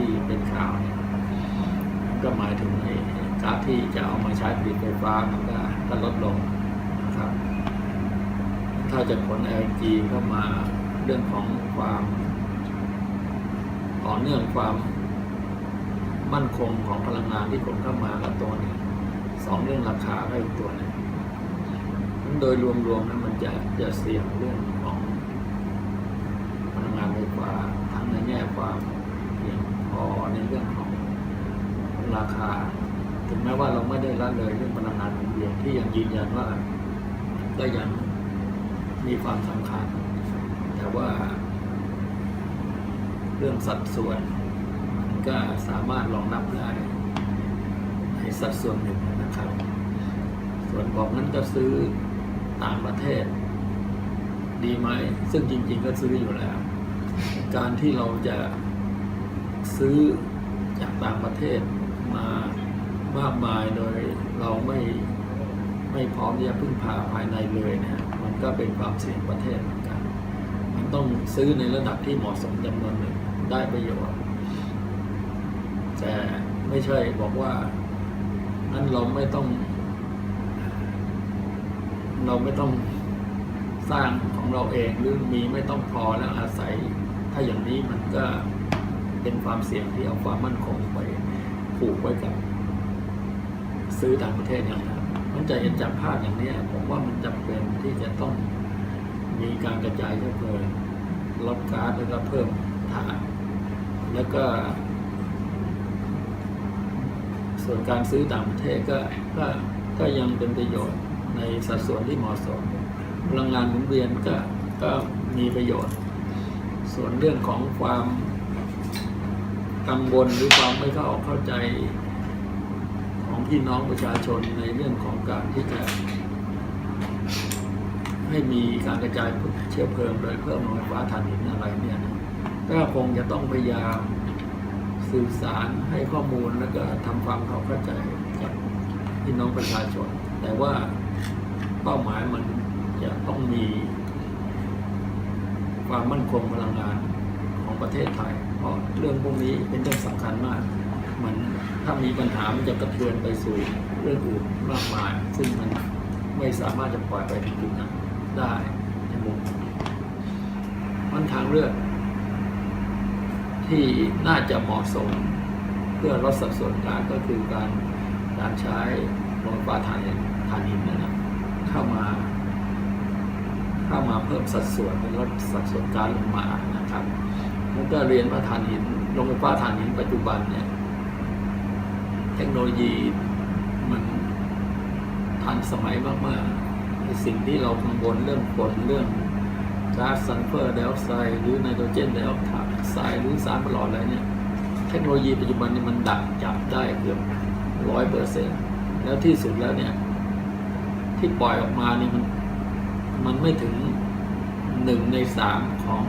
ที่เป็นข่าวเนี่ยก็หมายถึงไอ้ก๊าซที่จะเอามาใช้ผลิตไฟฟ้ามันก็ก็ลดลงนะครับ ถ้าจะขน LNG เข้ามาเรื่องของความต่อเนื่องความมั่นคงของพลังงานที่ขนเข้ามากับตัวหนึงสองเรื่องราคาก็อีกตัวนึงโดยรวมๆนั้นมันจะจะเสี่ยงเรื่องของพลังงานไฟฟ้าทั้งในแง่ความ อในเรื่องของราคา ถึงแม้ว่าเราไม่ได้ละเลยเรื่องพลังงานหมุนเวียนที่ยังยืนยันว่าก็ยังมีความสำคัญ แต่ว่า เรื่องสัดส่วนมันก็สามารถรองรับได้ในสัดส่วนหนึ่งนะครับ ส่วนบอกนั้นก็ซื้อต่างประเทศ ดีไหม ซึ่งจริง ๆ ก็ซื้ออยู่แล้ว การที่เราจะ ซื้อจากต่างประเทศมามากมายโดยเราไม่ไม่พร้อมที่จะพึ่งพาภายในเลยเนะ มันก็เป็นความเสี่ยงประเทศเหมือนกัน มันต้องซื้อในระดับที่เหมาะสมจำนวนหนึ่งได้ประโยชน์ แต่ไม่ใช่บอกว่านั้นเราไม่ต้อง เราไม่ต้องสร้างของเราเองหรือมีไม่ต้องพอแล้วอาศัย ถ้าอย่างนี้มันก็ เป็นความเสี่ยงที่เอาความมั่นคงไปผูกไว้กับซื้อต่างประเทศอย่างนั้นมันจะเห็นจากภาพอย่างนี้ผมว่ามันจำเป็นที่จะต้องมีการกระจายเชื้อเพลิงลดก๊าซแล้วก็เพิ่มถ่านแล้วก็ ส่วนการซื้อต่างประเทศก็ก็ก็ยังเป็นประโยชน์ในสัดส่วนที่เหมาะสมพลังงานหมุนเวียนก็ก็มีประโยชน์ ส่วนเรื่องของความ กังวลหรือความไม่เข้าอกเข้าใจของพี่น้องประชาชนในเรื่องของการที่จะ ให้มีการกระจายเชื้อเพลิงโดยเพิ่มโรงไฟฟ้าถ่านหินอะไรเนี่ยก็คงจะต้องพยายามสื่อสารให้ข้อมูลแล้วก็ทำความเข้าใจกับพี่น้องประชาชน แต่ว่าเป้าหมายมันจะต้องมีความมั่นคงพลังงาน ศไทยเพราะเรื่องพวกนี้เป็นเรื่องสำคัญมาก มันถ้ามีปัญหามันจะกระเทือนไปสู่เรื่องอื่นมากมาย ซึ่งมันไม่สามารถจะปล่อยไปถึงจุดนั้นได้ในมุมมันทางเลือกที่น่าจะเหมาะสมเพื่อลดสัดส่วนการก็คือการการใช้โรงไฟฟ้าถ่านหินถ่านหินเนยนะเข้ามาเข้ามาเพิ่มสัดส่วนเป็นลดสัดส่วนการลงมานะครับ แล้วก็เรียนว่าถ่านหินโรงไฟฟ้าถ่านหินปัจจุบันเนี่ย เทคโนโลยีมันทันสมัยมากๆไอ้สิ่งที่เรากังวลเรื่องฝนเรื่องก๊าซซัลเฟอร์ไดออกไซด์หรือไนโตรเจนไดออกไซด์หรือสารประลอดอะไรเนี่ย เทคโนโลยีปัจจุบันนี้มันดักจับได้เกือบร้อยเปอร์เซ็นต์แล้วที่สุดแล้วเนี่ย ที่ปล่อยออกมานี่มันมันไม่ถึงหนึ่งในสามของ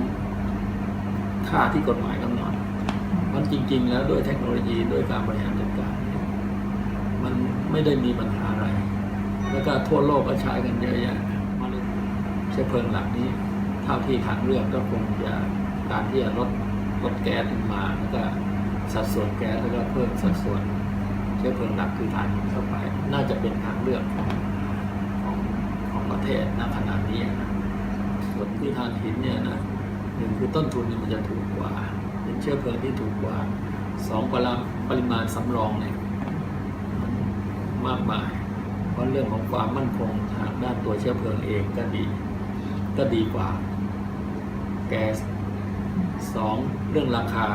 ค่าที่กฎหมายกำหนดมันจริง ๆ แล้วด้วยเทคโนโลยีด้วยการบริหารจัดการมันไม่ได้มีปัญหาอะไร แล้วก็ทั่วโลกก็ใช้กันเยอะแยะมาเลยเชื้อเพลิงหลักนี้ เท่าที่ทางเลือกก็คงจะการที่จะลดลดแก๊สลงมาแล้วก็สัดส่วนแก๊สแล้วก็เพิ่มสัดส่วนเชื้อเพลิงหลักคือถ่านหินเข้าไป น่าจะเป็นทางเลือกของของของประเทศณขณะนี้นะส่วนคือถ่านหินเนี่ยนะ นึ่งคือต้นทุนเนี่ยมันจะถูกกว่าเป็นเชื้อเพลิงที่ถูกกว่าสองปริมาณปริมาณสำรองเนี่ยมันมากมายเพราะเรื่องของความมั่นคงทางด้านตัวเชื้อเพลิงเองก็ดีก็ดีกว่าแก๊สสองเรื่องราคา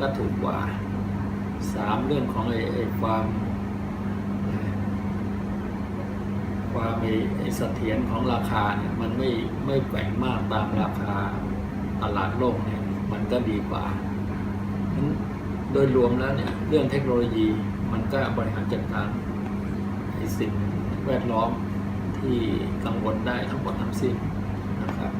ก็ถูกกว่าสามเรื่องของไอ้ไอความความไอ้ไอ้เสถียรของราคาเนี่ยมันไม่ไม่แกว่งมากตามราคา ตลาดโลกเนี่ยมันก็ดีกว่า โดยรวมแล้วเนี่ยเรื่องเทคโนโลยีมันก็บริหารจัดการในสิ่งแวดล้อมที่กังวลได้ทั้งหมดทั้งสิ้นนะครับ